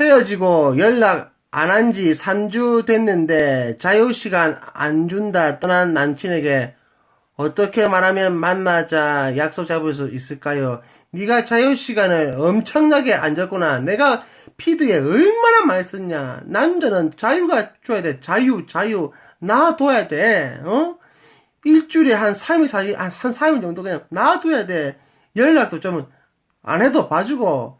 헤어지고 연락 안 한 지 3주 됐는데 자유시간 안 준다 떠난 남친에게 어떻게 말하면 만나자 약속 잡을 수 있을까요? 네가 자유시간을 엄청나게 안 줬구나. 내가 피드에 얼마나 많이 썼냐. 남자는 자유가 줘야 돼. 자유, 자유. 놔둬야 돼. 어? 일주일에 한 3일, 4일, 한, 한 3일 정도 그냥 놔둬야 돼. 연락도 좀 안 해도 봐주고.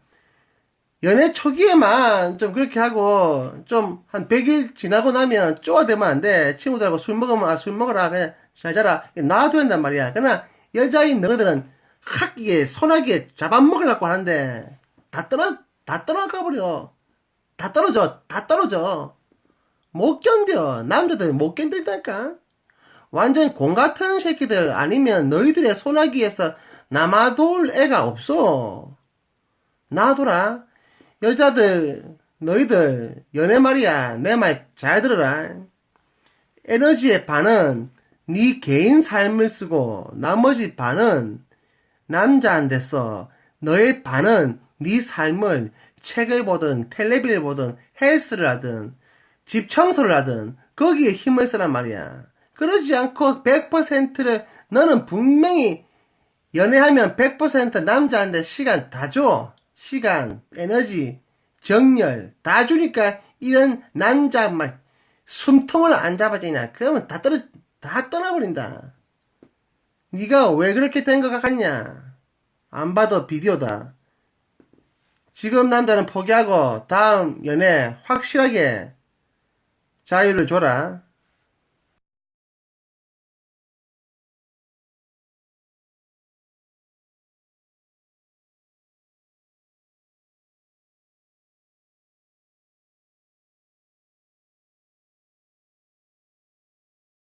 연애 초기에만 좀 그렇게 하고 좀 한 100일 지나고 나면 쪼아대면 안 돼. 친구들하고 술 먹으면 아, 술 먹어라. 그냥 잘 자라. 놔둬야 된단 말이야. 그러나 여자인 너희들은 확 이게 소나기에 잡아먹으려고 하는데 다 떨어 다 떨어가 버려. 다 떨어져. 다 떨어져. 못 견뎌. 남자들 못 견딘다니까. 완전 공 같은 새끼들 아니면 너희들의 소나기에서 남아돌 애가 없어. 놔둬라. 여자들, 너희들, 연애 말이야. 내 말 잘 들어라. 에너지의 반은 네 개인 삶을 쓰고 나머지 반은 남자한테 써. 너의 반은 네 삶을 책을 보든 텔레비를 보든 헬스를 하든 집 청소를 하든 거기에 힘을 쓰란 말이야. 그러지 않고 100%를 너는 분명히 연애하면 100% 남자한테 시간 다 줘. 시간, 에너지, 정열 다 주니까 이런 남자 막 숨통을 안 잡아지냐. 그러면 다 떨어 다 떠나버린다. 네가 왜 그렇게 된 것 같냐? 안 봐도 비디오다. 지금 남자는 포기하고 다음 연애 확실하게 자유를 줘라.